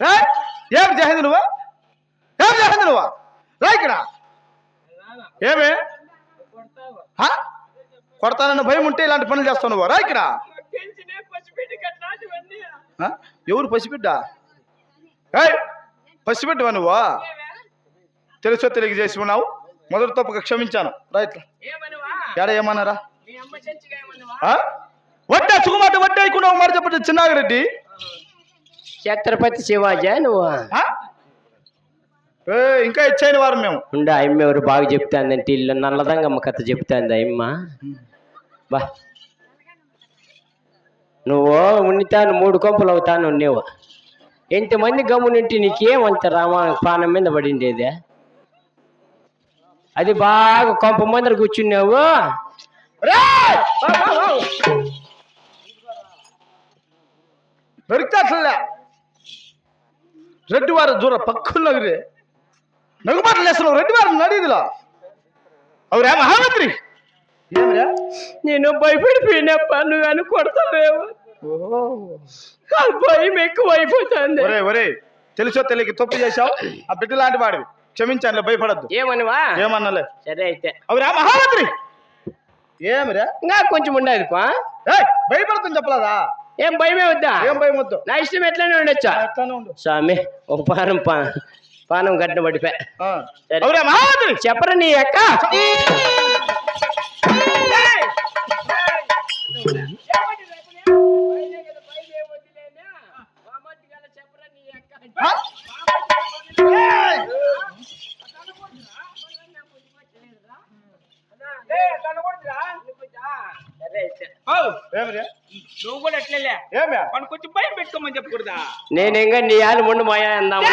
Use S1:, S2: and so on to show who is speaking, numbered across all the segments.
S1: ఏయ్, ఏం? చేసింది నువ్వు? ఏం చేసింది నువ్వు? రా ఇక్కడ. ఏమే? హా? కొడతానన్న భయం ఉంటే ఇలాంటి పనులు చేస్తావు నువ్వు. రా ఇక్కడ. ఆ? ఎవరు పసిబిడ్డ? ఏయ్ పసిబిడ్డవా నువ్వు? తెలుసో తెలియక చేసి ఉన్నావు. మొదటి తప్పుగా క్షమించాను. రైట్ ఏడ ఏమన్నారా? ఆ? వడ్డా సుకుమాట వడ్డా చెప్పండి చిన్నాగిరెడ్డి
S2: ఛత్రపతి శివాజీ నువ్వు?
S1: ఇంకా ఇచ్చేయని వారు మేము.
S2: ఉండ అమ్మ ఎవరు బాగా చెప్తాందంటే ఇల్లు నల్లదంగమ్మ కథ చెప్తాంది అమ్మ. బా. నువ్వు ఉండితాను మూడు కొంపలు అవుతాను నువ్వు ఎంతమంది గమ్మునుంటే నీకేమంత రామ పానం మీద పడిండేది అది బాగా కొంప మందర కూర్చున్నావు.
S1: దొరికితే అసలే రెడ్డి వారు దూర పక్కన నగిరి నగుబాట్లు వేస్తున్నావు రెడ్డి వారు నడిదిలా. అవురా మహామంత్రి. ఏమిరా?
S2: నేను భయపడిపోయినప్ప నువ్వు అని కొడతావేమో ఆ భయం ఎక్కువ అయిపోతుంది
S1: ఒరే ఒరే తెలుసో తెలియక తప్పు చేశావు? ఆ బిడ్డ లాంటి వాడివి. క్షమించాను భయపడద్దు.
S2: ఏమనివా?
S1: ఏమన్నలే?
S2: సరే అయితే.
S1: అవురా మహామంత్రి. ఏమిరా?
S2: ఇంకా కొంచెం ఉండదు పా.
S1: భయపడుతుంది చెప్పలేదా?
S2: ఏం భయమే వద్దా?
S1: ఏం భయం వద్దు.
S2: నా ఇష్టం ఎట్లనే ఉండొచ్చా?
S1: ఎట్లానే ఉండు.
S2: స్వామి ఒక పానం పా పానం గడ్డ పడిపోయా. చెప్పరా నీ అక్క?
S3: నువ్వు కూడా అట్లే
S1: ఏమే?
S3: మన కొంచెం భయం పెట్టుకోమని చెప్పకూడదా?
S2: నేను ఇంకా నీ ఆలు ముందు మాయా అందాము?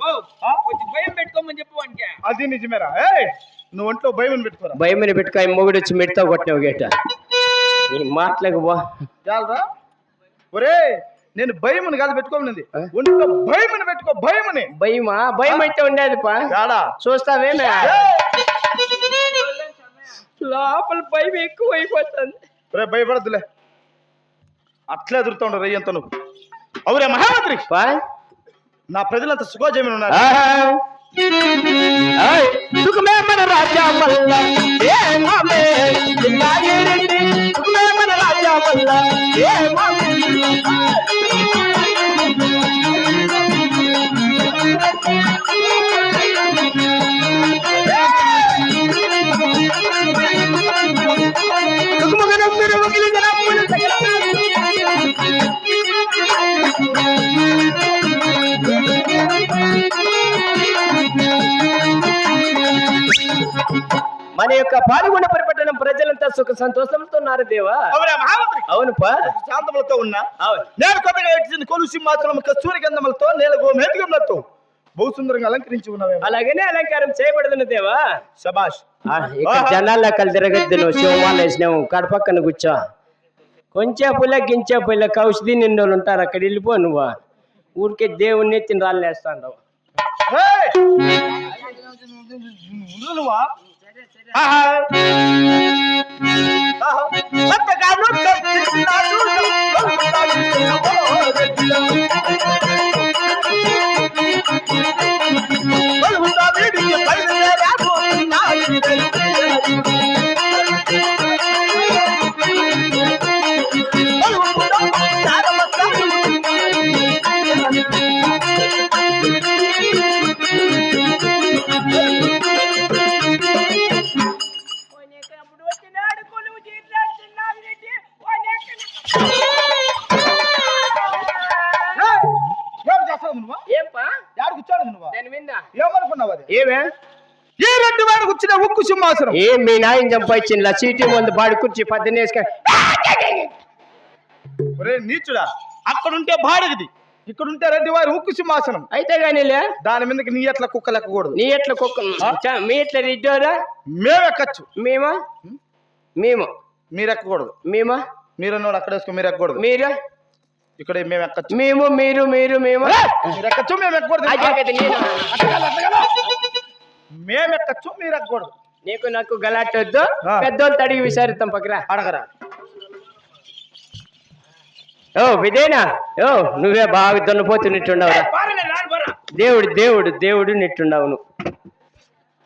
S3: ఓ, కొంచెం భయం పెట్టుకోమని చెప్పు వానికి.
S1: అది నిజమేరా. ఏయ్ నువ్వు ఒంట్లో భయం పెట్టుకోరా.
S2: భయం పెట్టుకో మొగుడు వచ్చి మెడతో కొట్టినావు గేట. నీ మాటలకు పో
S1: చాలరా ఒరే నేను భయముని కాదు పెట్టుకోమనింది? ఒంట్లో భయముని పెట్టుకో భయముని.
S2: భయమా? భయం అయితే ఉండేది పా
S1: ఏయ్!
S2: లోపల భయం ఎక్కువ అయిపోతుంది
S1: ఒరే భయపడద్దులే. అట్లే ఎదురుతా ఉండరు రయ్యంత నువ్వు. అవురే మహామంత్రి
S2: పా.
S1: నా ప్రజలంతా సుఖోజమని ఉన్నారు.
S2: సుఖమే మన ఏ సుఖమే మన ఏ మన యొక్క పాల్గొన్న పరిపట్టణం ప్రజలంతా సుఖ సంతోషంతో ఉన్నారు దేవా అవునుపా
S1: శాంతములతో ఉన్నా నేను కొత్తగా ఎట్టిన కొలు సింహాసనం కస్తూరి గంధములతో నేల గోమేధికములతో బహు సుందరంగా అలంకరించి ఉన్నావే
S2: అలాగనే అలంకారం చేయబడుతున్న దేవా
S1: శబాష్
S2: జనాల్లో కలిసి తిరగద్దు నువ్వు శివమాల వేసినావు కూర్చో కొంచెం పుల్ల గించే పుల్ల వాళ్ళు ఉంటారు అక్కడ వెళ్ళిపో నువ్వు ఊరికే దేవుణ్ణి ఎత్తిన రాళ్ళు వేస్తాండవు
S1: ఏయ్! ఏం చేస్తావు నువ్వు?
S2: ఏంపా?
S1: యాడ కూర్చోడు నువ్వు?
S2: దాని మీద?
S1: ఏమనుకున్నావు అది?
S2: ఏమే?
S1: ఈ రెడ్డి వాడికి వచ్చిన ఉక్కు సింహాసనం?
S2: ఏం మీ నాయన చంపాయిచ్చింది చీటీ ముందు బాడి కుర్చీ పద్దెని వేసుకొని
S1: ఒరే నీచుడా అక్కడుంటే బాడిగది ఇక్కడుంటే రెడ్డి వారి ఉక్కు సింహాసనం.
S2: అయితే కానీలే
S1: దాని మీదకి నీ ఎట్లా కుక్క లెక్కకూడదు?
S2: నీ ఎట్లా కుక్క? చ- మీ ఎట్లా రెడ్డోరా?
S1: మేమెక్కచ్చు
S2: మేమా? మేము?
S1: మీరు ఎక్కకూడదు
S2: మేమా?
S1: మీరన్నోడు అక్కడ వేసుకో మీరు ఎక్కకూడదు
S2: మీరు?
S1: ఇక్కడ మేము ఎక్కచ్చు?
S2: మేము మీరు మీరు మేము.
S1: మీరు ఎక్కచ్చు? మేము ఎక్కకూడదు.
S2: నేను.
S1: మేము ఎక్కచ్చు? మీరు ఎక్కకూడదు.
S2: నీకు నాకు గలాటొద్దు
S1: ఆ.
S2: పెద్దోళ్ళు అడిగి విచారిస్తాం పక్కరా.
S1: అడగరా.
S2: ఓ విదేనా? ఓ నువ్వే బాగా
S3: రాడు బరా
S2: దేవుడు దేవుడు దేవుడు నిట్టుండవు నువ్వు.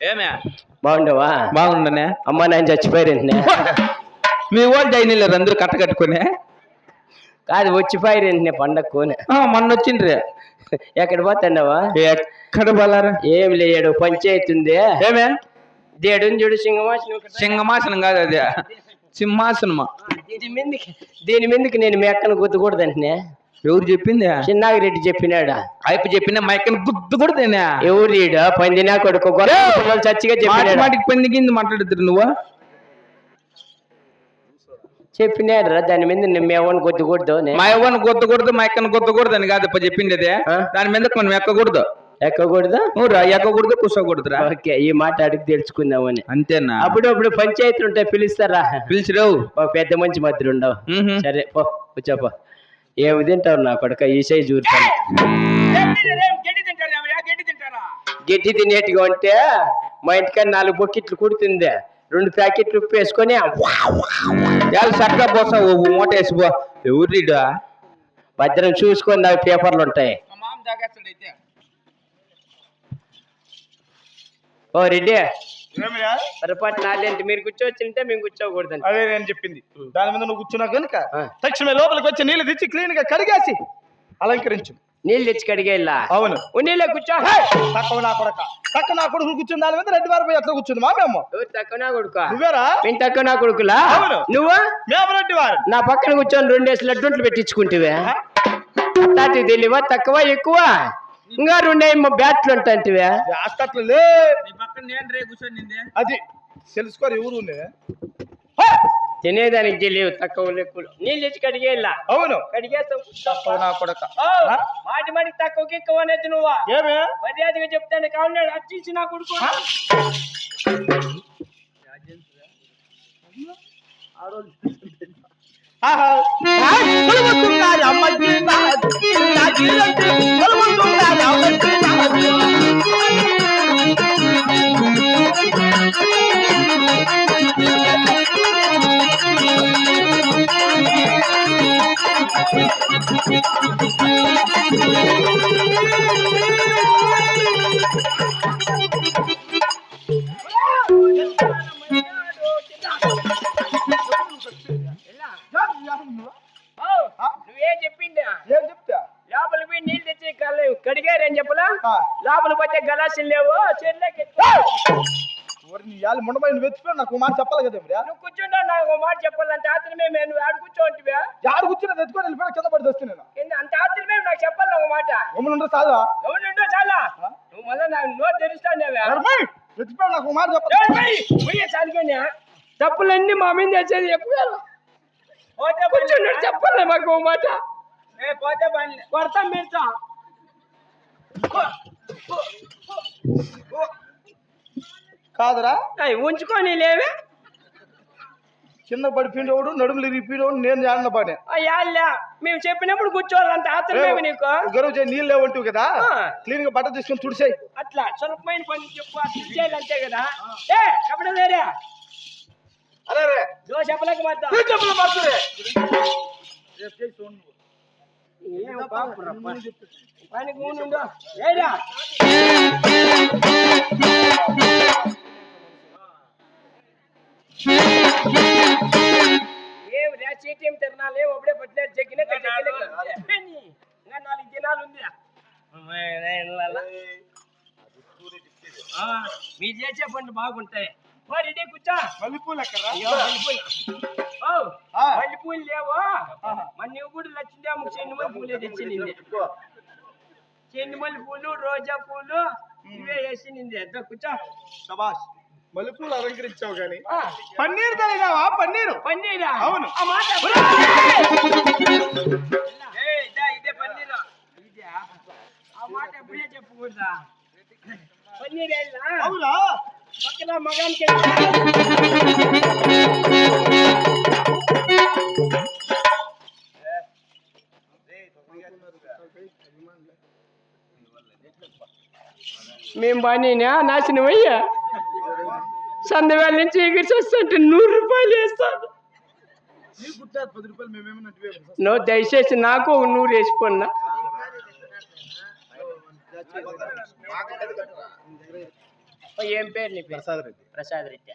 S3: ఏమే?
S2: బాగుండవా?
S3: బాగుండనే
S2: అమ్మ నాయన చచ్చిపోయారు
S3: మీ వాళ్ళు డైనీలర్ అందరూ కట్ట కట్టుకునే
S2: కాదు వచ్చిపోయారు పండగకు
S3: మొన్న వచ్చిండ్రి
S2: ఎక్కడ పోతున్నావా
S3: ఎక్కడ బలారా
S2: ఏం లేడు పంచాయతీ ఉంది.
S3: ఏమే?
S2: దేడు చూడు సింహమాసనం
S3: సింహమాసనం కాదు అది. సింహాసనమా?
S2: దీని మీదకి దీని మీదకి నేను మీ అక్కను గుద్దకూడదంటే
S3: ఎవరు చెప్పింది?
S2: చిన్నాగిరెడ్డి చెప్పినాడా?
S3: అయిపో చెప్పిన మైకన్ గుద్దు కూడా తినా
S2: ఎవరు పందినా కొడుకు చచ్చిగా చెప్పినాడు?
S3: మాటికి పందికింది మాట్లాడుతురు నువ్వు?
S2: చెప్పినాడు రా దాని మీద మేమని గుద్దకూడదు అని.
S3: మా యవ్వను గుద్దకూడదు మా ఎక్కను గుద్దకూడదు అని కాదు అప్ప చెప్పింది అదే? దాని మీద మనం ఎక్కకూడదు.
S2: ఎక్కకూడదు?
S3: నువ్వు రా ఎక్కకూడదు కూర్చోకూడదురా.
S2: ఓకే ఈ మాట అడిగి తెలుసుకుందామని.
S3: అంతేనా?
S2: అప్పుడు అప్పుడు పంచాయతీలు ఉంటాయి పిలుస్తారా?
S3: పిలిచిరావు.
S2: ఓ పెద్ద మంచి మధ్య ఉండవు. సరే పో కూర్చోపో. ఏమి తింటావు నా కొడుక? ఈ సైజు
S3: తింటారా గడ్డి
S2: తినేట్టుగా ఉంటే మా ఇంటికాడ నాలుగు బొక్కిట్లు కుడుతుంది. రెండు ప్యాకెట్లు ఉప్పు వేసుకొని
S3: యాలు సట్గా పోసా మూట వేసిపో. ఎవరు రీడా?
S2: భద్రం చూసుకొని నాకు పేపర్లు ఉంటాయి. ఓ రెడ్డి? పొరపాటు నాదేంటి మీరు కూర్చోవచ్చుంటే మేము కూర్చోకూడదండి
S1: అదే నేను చెప్పింది. దాని మీద నువ్వు కూర్చున్నావు కనుక. తక్షణమే లోపలికి వచ్చి నీళ్ళు తెచ్చి క్లీన్గా కడిగేసి అలంకరించు.
S2: నీళ్ళు తెచ్చి కడిగేలా
S1: అవును.
S2: నీళ్ళే కూర్చో.
S1: తక్కువ నా కొడక. తక్కువ నా కొడుకు కూర్చుని దాని మీద రెడ్డి వారి పోయి ఎట్లా కూర్చుంది? మా మేము.
S2: తక్కువ నా కొడుకు?
S1: నువ్వేరా?
S2: మేము తక్కువ నా కొడుకులా?
S1: అవును.
S2: నువ్వు?
S1: మేము రెడ్డి వారు.
S2: నా పక్కన కూర్చొని రెండేసి లడ్డుంట్లు పెట్టించుకుంటువే. అట్లాంటివి తెలియవా? తక్కువ ఎక్కువ? ఇంకా రెండేమో బ్యాట్లు ఉంటాంటివే
S1: హాస్పిటల్
S3: నేను
S1: అది తెలుసుకోరు ఎవరు
S2: తినేదానికి తెలియవు తక్కువ లెక్కలు నీళ్ళు తెచ్చి కడిగేలా
S1: అవును
S2: కడిగేస్తాం
S1: తక్కువ నా కొడక
S2: ఓ, మాటి మాటికి తక్కువకి ఎక్కువ అనేది నువ్వా
S1: ఏమే
S2: మర్యాదగా చెప్తాను కావాలి అచ్చి నా కొడుకు
S1: ఆహా.
S2: గలాసులు లేవు చెల్లెకి
S1: నీ ఇవాళ నువ్వు ఎత్తిపోయి నాకు మాట చెప్పాలి కదా మరి
S2: నువ్వు కూర్చుంటా నాకు ఒక మాట చెప్పాలంటే ఆత్రమే మేము నువ్వు ఆడు కూర్చోంటివా
S1: యారు కూర్చుని ఎత్తుకొని వెళ్ళిపోయినా కింద పడి వస్తే నేను.
S2: కింద అంత ఆత్రమే నాకు చెప్పాలి ఒక మాట?
S1: ఉండదు సాదా
S2: ఎవరుండో చాలా. నువ్వు మళ్ళీ నాకు నోట్ తెరుస్తానేవా
S1: ఎత్తిపోయి నాకు మాట చెప్పాలి
S2: చదివానే తప్పులన్నీ మా మీద చేసేది చెప్పగలరు కూర్చున్నాడు చెప్పాలి మాకు ఓ మాట.
S3: పోతే పని
S2: కొడతాం మీరుతా
S1: కాదురా.
S2: ఉంచుకొని లేవే.
S1: కింద పడిపోయిన వాడు నడుములు ఇరిగిపోయిన వాడు నేను జాడిన పని.
S2: అయ్యా మేము చెప్పినప్పుడు కూర్చోవాలంత ఆత్రమేమి నీకు.
S1: గరువు చేయి నీళ్ళు లేవంటివి కదా. క్లీన్గా బట్ట తీసుకొని తుడిసేయి.
S2: అట్లా స్వల్పమైన పని చెప్పు అట్లా చేయాలి అంతే కదా. ఏ చెప్పడం వేరే
S1: అరే రే
S2: దో చెప్పలేక మాత్రం
S1: చెప్పులు.
S2: పనికి చీటీఎం తిరణాలు అప్పుడే పట్టినారు? చెక్కిన నాలుగు దినాలు ఉంది ఆ, మీరు చేసే పనులు బాగుంటాయి. ఓ రెడీ కూర్చో.
S1: మల్లెపూలు
S2: అయ్యో, మల్లెపూలు. ఓ,
S1: ఆ.
S2: మల్లెపూలు లేవా? మరి నువ్వు కూడా లక్ష్మీదేవకు చెండు మల్లె పూలే తెచ్చినింది చెండు మల్లె పూలు రోజా పూలు. ఇవే వేసినింది ఎద్ద కూర్చో.
S1: శబాష్ మల్లెపూలు అలంకరించావు గాని
S2: ఆ,
S1: పన్నీర్ తెలియదావా పన్నీరు.
S2: పన్నీరా?
S1: అవును.
S2: ఆ మాట. ఏయ్, ఇదా, ఇదే పన్నీరు. ఆ. మాట ఎప్పుడే చెప్పకూడదా? పన్నీర్ వెళ్ళా
S1: అవునా?
S2: పక్కన మగానికి మేము బాగా నాశనం అయ్యా సందవేళ నుంచి ఎగిరి వస్తుంటే నూరు రూపాయలు వేస్తాను. నువ్వు దయచేసి నాకు ఒక నూరు వేసిపోన్నా ఏం పేరు నీ పేరు
S1: ప్రసాద్ రెడ్డి
S2: ప్రసాద్ రెడ్డి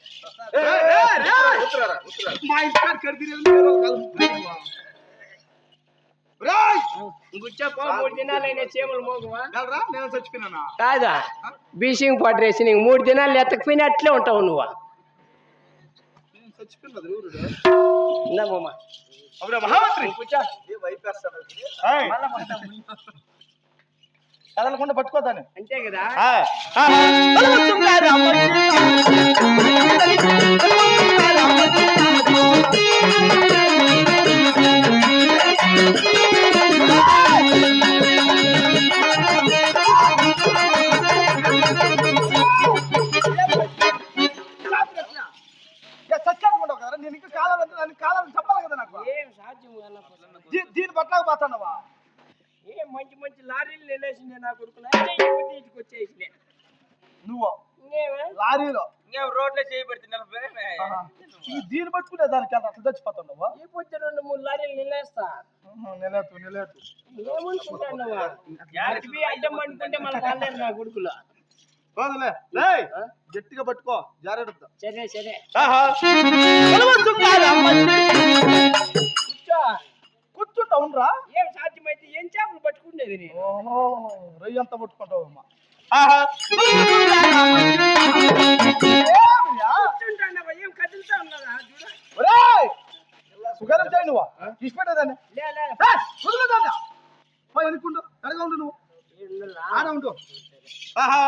S1: కాదా?
S2: బీసింగ్ పౌడర్ వేసి నీకు మూడు దినాలు ఎత్తకపోయినా అట్లే ఉంటావు నువ్వు!
S1: కదలకుండా పట్టుకోదాన్ని
S2: అంతే కదా?
S1: నువ్వు
S2: ఇంకేమే?
S1: లారీలో.
S3: రోడ్లో
S1: దీన్ని పట్టుకునే దానికి అట్లా అట్లా చచ్చిపోతున్నావా
S2: ఈ పొద్దు రెండు మూడు లారీలు నిలేస్తా
S1: నిలేతు నిలేతు
S2: ఏమనుకుంటావు యాడికి అడ్డం అనుకుంటే మళ్ళీ కాలేరు నా కొడుకులు.
S1: పోదులే? గట్టిగా పట్టుకో. జాగ్రత్త.
S2: సరే సరే.
S1: కూర్చుంటా ఉండరా
S2: ఏం సాధ్యమైతే ఏం చేపలు పట్టుకుండేది నేను.
S1: ఓహో రొయ్యి అంతా పట్టుకుంటావు అమ్మా ఆహా.
S2: ఏం కదులుతా ఉన్నదా చూడ.
S1: ఒరేయ్! సుగరం చేయి నువ్వు
S2: లే
S1: వదిలేదాన్ని. పోయి అనుకుంటు ఎడగా ఉండు నువ్వు? ఆడ ఉండు. ఆహా!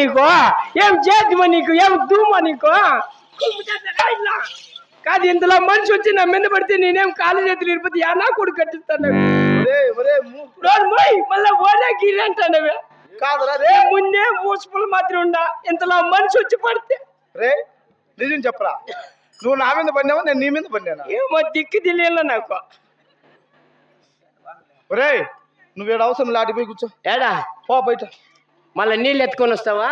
S1: నీకు?
S2: ఏం చేద్దామని నీకు? ఏం దూమ నీకు? కాదు ఇందులో మనిషి వచ్చి నా మీద పడితే నేనేం కాలు చేతులు ఇరిపోతే యానా కూడా కట్టిస్తాను మళ్ళీ
S1: కాదురా రే.
S2: ముందే మూసుపులు మాత్రం ఉండా. ఇంతలో మనిషి వచ్చి పడితే.
S1: రే నిజం చెప్పరా? నువ్వు నా మీద పడినావా? నేను నీ మీద పడినానా?
S2: ఏమో దిక్కు తెలియలే నాకు.
S1: నువ్వు ఏడు అవసరం లాటి పోయి కూర్చో.
S2: ఏడా?
S1: పో బయట.
S2: మళ్ళీ నీళ్ళు ఎత్తుకొని వస్తావా?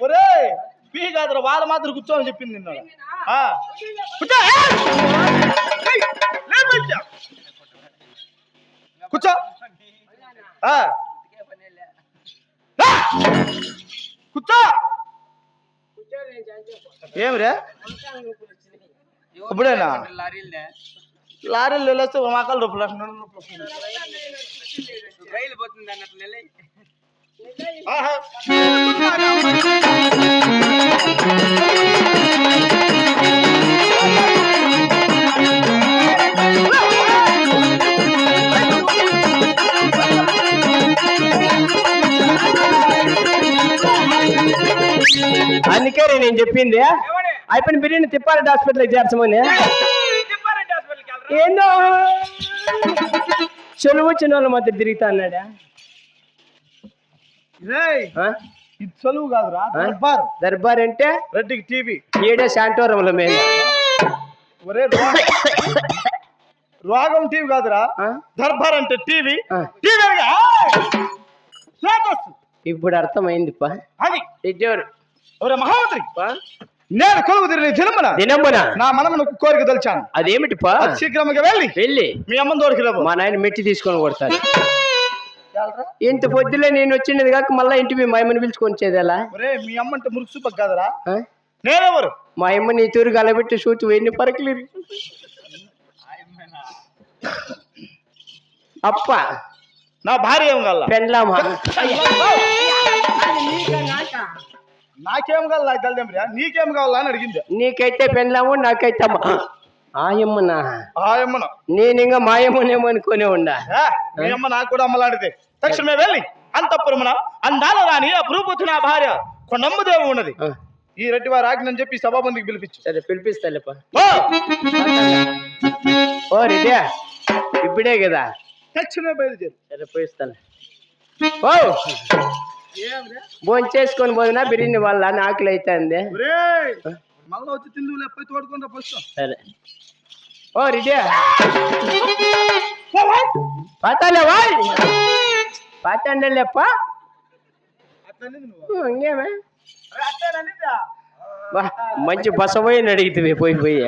S1: ఒరేయ్ పీ కాదురా వాళ్ళ మాత్రం కూర్చోని చెప్పింది నిన్న. ఆ. కూర్చో! కూర్చో. ఏమిరా? ఇప్పుడేనా లారీలు వెళ్ళేస్తే మాకాలు రూపాయలు
S3: రైలు పోతుంది అన్నట్లు
S2: అందుకే నేను చెప్పింది అయిపోయిన బిర్యానీ తిప్పారెడ్డి హాస్పిటల్కి చేర్చమని. ఏందో? చెలువు వచ్చిన వాళ్ళ మధ్య తిరుగుతా అన్నాడా?
S1: ఇది చలువు కాదురా? దర్బార్.
S2: దర్బార్ అంటే?
S1: రెడ్డికి టీవీ.
S2: ఈడే శాంటోరంలో మేము.
S1: ఒరే రోగం. టీవీ కాదురా? దర్బార్ అంటే టీవీ. టీవీ.
S2: ఇప్పుడు అర్థమైంది పా
S1: అది.
S2: ఇద్దరు
S1: ఒరే మహామంత్రి నేను కొలువు తిరిగి దినమున
S2: దినమున
S1: నా మనమును కోరిక తెలిచాను
S2: అదేమిటి పా
S1: అతి శీఘ్రంగా వెళ్ళి
S2: వెళ్ళి
S1: మీ తోడికి రాబో.
S2: మా నాయన మెట్టి తీసుకొని కొడతాను ఇంత పొద్దులే నేను వచ్చినది కాక మళ్ళీ ఇంటికి మా అమ్మని పిలుచుకొని
S1: ఒరే మీ అమ్మ అంటే మురుగు సూపక్ కాదురా. నేనెవరు?
S2: మా అమ్మ నీ తూరు కలబెట్టి చూతు ఎన్ని పరకలు అప్ప.
S1: నా భార్య ఏం కల్లా
S2: పెండ్లామా?
S1: నాకేం కావాలి నాకు తెలియదురా నీకేం కావాలా అని అడిగింది.
S2: నీకైతే పెండ్లాము నాకైతే అమ్మ ఆయమ్మనా
S1: ఆయమ్మను
S2: నేను ఇంకా మాయమ్మనేమో అనుకునే ఉండా?
S1: మీ అమ్మ నాకు కూడా అమ్మలాంటిది తక్షణమే వెళ్ళి అంతఃపురమున అందాల రాని అపురూపతి నా భార్య కొండమ్మదేవి ఉన్నది.
S2: ఆ,
S1: ఈ రెడ్డి వారి ఆజ్ఞని చెప్పి సభాబందికి పిలిపించు
S2: సరే పిలిపిస్తాలేపా! ఓ! రెడ్యా ఇప్పుడే కదా?
S1: తక్షణమే బయలుదేరు.
S2: సరే పోయిస్తాను ఓ! భోజనం చేసుకొని పోయినా బిర్యానీ అని ఆకలి అవుతుంది
S1: ఒరేయ్! మళ్ళా వచ్చి తిందు లేకపోతే తోడుకుంటా ఫస్ట్.
S2: సరే. ఓ రెడ్యా పాతాలే వాయ్ పాతండే లేప్ప ఇంకేమే? మంచి బస పోయి అడిగితే పోయి పోయి.